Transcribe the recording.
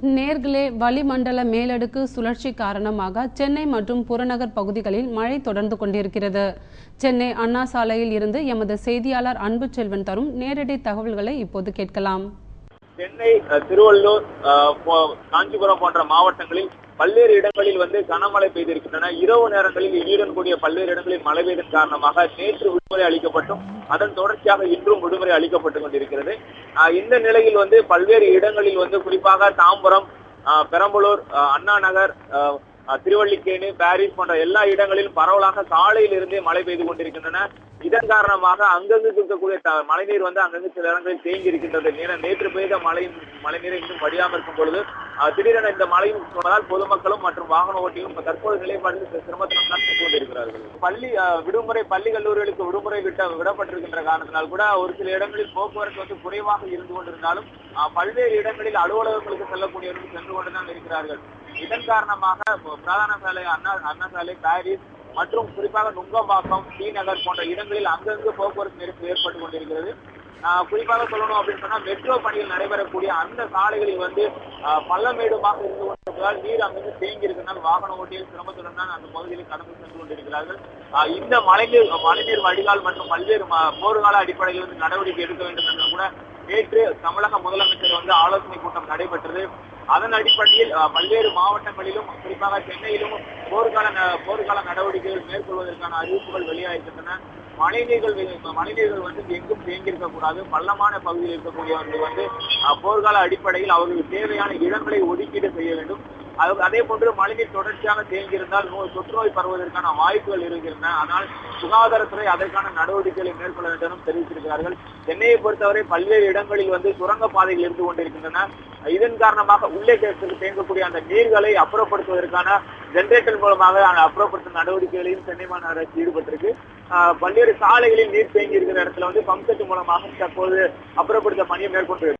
நேர்களே வளிமண்டல மேலடுக்கு சுழற்சி காரணமாக சென்னை மற்றும் புறநகர் பகுதிகளில் மழை தொடர்ந்து கொண்டிருக்கிறது. சென்னை அண்ணா சாலையில் இருந்து எமது செய்தியாளர் அன்பு செல்வன் தரும் நேரடி தகவல்களை இப்போது கேட்கலாம். சென்னை திருவள்ளூர் காஞ்சிபுரம் போன்ற மாவட்டங்களில் பல்வேறு இடங்களில் வந்து கனமழை பெய்திருக்கின்றன. இரவு நேரங்களில் இடியுடன் கூடிய பல்வேறு இடங்களில் மழை பெய்ததன் காரணமாக நேற்று விடுமுறை அளிக்கப்பட்டும் அதன் தொடர்ச்சியாக இன்றும் விடுமுறை அளிக்கப்பட்டு கொண்டிருக்கிறது. இந்த நிலையில் வந்து பல்வேறு இடங்களில் வந்து குறிப்பாக தாம்பரம் பெரம்பலூர் அஹ், அண்ணா நகர் அஹ், பாரிஸ் போன்ற எல்லா இடங்களிலும் பரவலாக சாலையில் இருந்தே மழை பெய்து கொண்டிருக்கின்றன. இதன் காரணமாக அங்கங்கு இருக்கக்கூடிய மழைநீர் வந்து அங்கங்கு சில இடங்களில் தேங்கி இருக்கின்றது நேற்று பெய்த மழை மழைநீரை இன்னும் வடியாமல் இருக்கும் பொழுது திடீரென இந்த மழையும் சொன்னதால் பொதுமக்களும் மற்றும் வாகன ஓட்டியும் தற்போது நிலைப்பாட்டில் சில சென்று கொண்டிருக்கிறார்கள். பள்ளி அஹ், விடுமுறை பள்ளி கல்லூரிகளுக்கு விடுமுறை விட்ட விடப்பட்டிருக்கின்ற காரணத்தினால் கூட ஒரு சில இடங்களில் போக்குவரத்து வந்து குறைவாக இருந்து கொண்டிருந்தாலும் பல்வேறு இடங்களில் அலுவலகங்களுக்கு செல்லக்கூடியவர்கள் சென்று கொண்டுதான் இருக்கிறார்கள். இதன் காரணமாக பிரதான சாலை அண்ணா அண்ணா சாலை பாரிஸ் மற்றும் குறிப்பாக நுங்கம்பாக்கம் டி நகர் போன்ற இடங்களில் அங்கங்கு போக்குவரத்து நெரிசல் ஏற்பட்டு கொண்டிருக்கிறது. குறிப்பாக சொல்லணும் அப்படின்னு சொன்னா மெட்ரோ பணிகள் நடைபெறக்கூடிய அந்த சாலைகளில் வந்து பள்ளமேடுமாக இருந்து கொண்டிருப்பதால் நீர் அங்கிருந்து தேங்கி இருக்கிறதால் வாகன ஓட்டிகள் சிரமத்துடன் தான் அந்த பகுதியில் கடந்து சென்று கொண்டிருக்கிறார்கள். இந்த மழைநீர் மழைநீர் வடிகால் மற்றும் பல்வேறு போர்கால அடிப்படையில் வந்து நடவடிக்கை எடுக்க வேண்டும் என்று கூட நேற்று தமிழக முதலமைச்சர் வந்து ஆலோசனை கூட்டம் நடைபெற்றது. அதன் அடிப்படையில் பல்வேறு மாவட்டங்களிலும் குறிப்பாக சென்னையிலும் போர்க்கால ந- போர்க்கால அதற்கான அறிவிப்புகள் வெளியாகின்றன மழைநீர்கள் மழைநீர்கள் வந்து எங்கும் தேங்கியிருக்க கூடாது பள்ளமான பகுதியில் இருக்கக்கூடியவர்கள் வந்து போர்க்கால அடிப்படையில் அவர்களுக்கு தேவையான இடங்களை ஒதுக்கீடு செய்ய வேண்டும். அது அதே போன்று மழைநீர் தொடர்ச்சியாக தேங்கியிருந்தால் நோய் தொற்றுநோய் பரவுவதற்கான வாய்ப்புகள் இருக்கின்றன. ஆனால் சுகாதாரத்துறை அதற்கான நடவடிக்கைகளை மேற்கொள்ள வேண்டும் தெரிவித்திருக்கிறார்கள். சென்னையை பொறுத்தவரை பல்வேறு இடங்களில் வந்து சுரங்க பாதைகள் இருந்து கொண்டிருக்கின்றன. இதன் காரணமாக உள்ளே தே- தேங்கக்கூடிய அந்த நீர்களை அப்புறப்படுத்துவதற்கான ஜெனரேட்டர் மூலமாக அப்புறப்படுத்தும் நடவடிக்கைகளையும் சென்னை மாநகராட்சி ஈடுபட்டிருக்கு. ஆஹ் பல்வேறு சாலைகளில் நீர் தேங்கி இருக்கிற இடத்துல வந்து பம்ப் செட் மூலமாக தற்போது அப்புறப்படுத்த பணியை மேற்கொண்டு